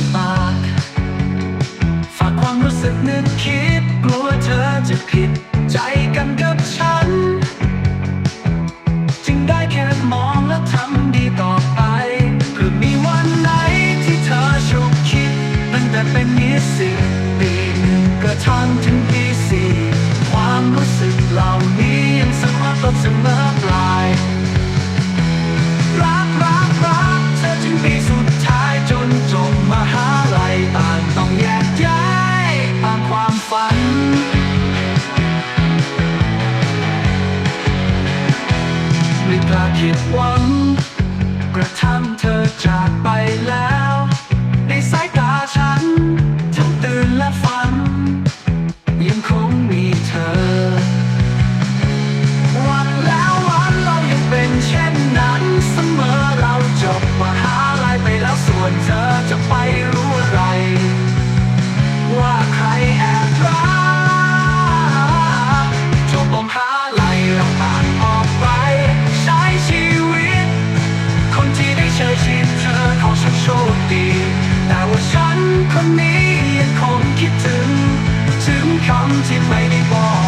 ยปาก ฝากความรู้สึกนึกคิด กลัวเธอจะผิด ใจกันกับฉัน จึงได้แค่มองและทำดีต่อไปเพื่อมีวันไหนที่เธอชุกคิด ตั้งแต่เป็นนิสิตปีหนึ่งก็ทำ ผิดหวัง กระทำเธอจากไปแล้ว ดี แต่ว่าฉันคนนี้ยังคงคิดถึง ถึงคำที่ไม่ได้บอก